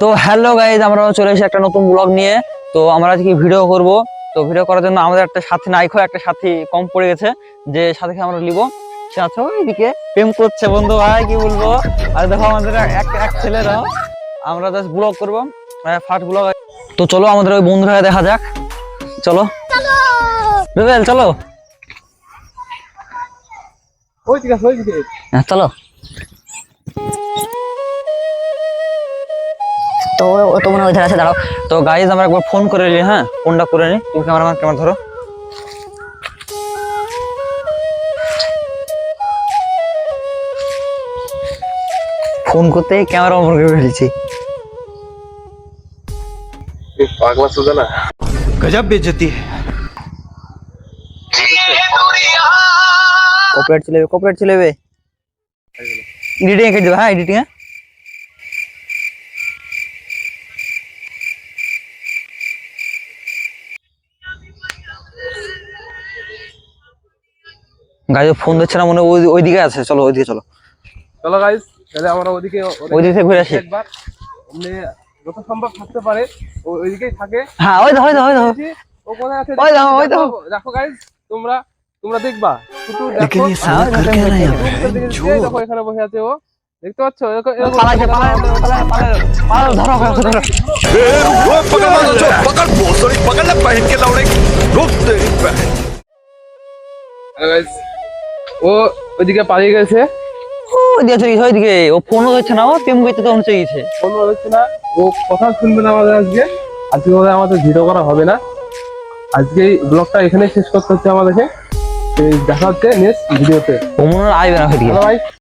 তো hello guys আমরা চলে এসেছি একটা নতুন ব্লগ নিয়ে। তো আমরা আজকে ভিডিও করব। তো ভিডিও করার জন্য আমাদের একটা সাথী নাইখো একটা সাথী কম পড়ে গেছে যে সাথীকে আমরা নিব। সে আছে ওইদিকে প্রেম করছে বন্ধু ভাই কি বলব? আর দেখো আমাদের এক এক ছেলেরা। আমরা জাস্ট ব্লগ করব। ফার্স্ট ব্লগ তো চলো আমাদের ওই বন্ধুরা দেখা যাক। চলো। রুবেল চলো। হ্যাঁ চলো। তো ও তো মনে হয় ওই ধারে আছে দাঁড়াও তো গাইজ আমরা একবার ফোন করে নিই হ্যাঁ ফোনটা করে নিই তুমি ক্যামেরাম্যান ক্যামেরা ধরো ফোন করতে ক্যামেরা অন করে ফেলেছি পাগলা সোজা না गजब बेइज्जती है কপিরাইট চলে যাবে কপিরাইট চলে যাবে এডিটিং কেটে দেবো গাইজ ফোন দিচ্ছে না মনে ওইদিকে আছে চলো ওইদিকে চলো। চলো গাইজ তাহলে আমরা ওইদিকে ওইদিকে ঘুরে আসি। একবার। মানে যত সম্ভব থাকতে পারে ওইদিকেই থাকে। হ্যাঁ ওই দাও ওই দাও ওই দাও ও কোথায় আছে ওই দাও ওই দাও দেখো। গাইজ তোমরা তোমরা দেখবা। শুধু দেখো দেখো এখানে বসে আছে ও। দেখতে পাচ্ছ? পালাইছে পালায় পালায় পালায় পালায় ধরো ধরো এ ও পকড় মারো পকড় বসরি পকড় না পহন কে লৌড়ে রুক দে গাইস ও ওইদিকে পালিয়ে গেছে। ও দিয়ে চলে গেছে ওইদিকে। ও ফোনও না ও প্রেম করতে তখন চলে গেছে। কোনো হচ্ছে না ও কথা শুনবে না আমাদের আজকে। আজকে আমাদের ভিডিও করা হবে না। আজকে ব্লগটা এখানে শেষ করতে হচ্ছে আমাদেরকে। দেখা হচ্ছে নেক্সট ভিডিওতে ও মনে হয় আসবে না ভাই।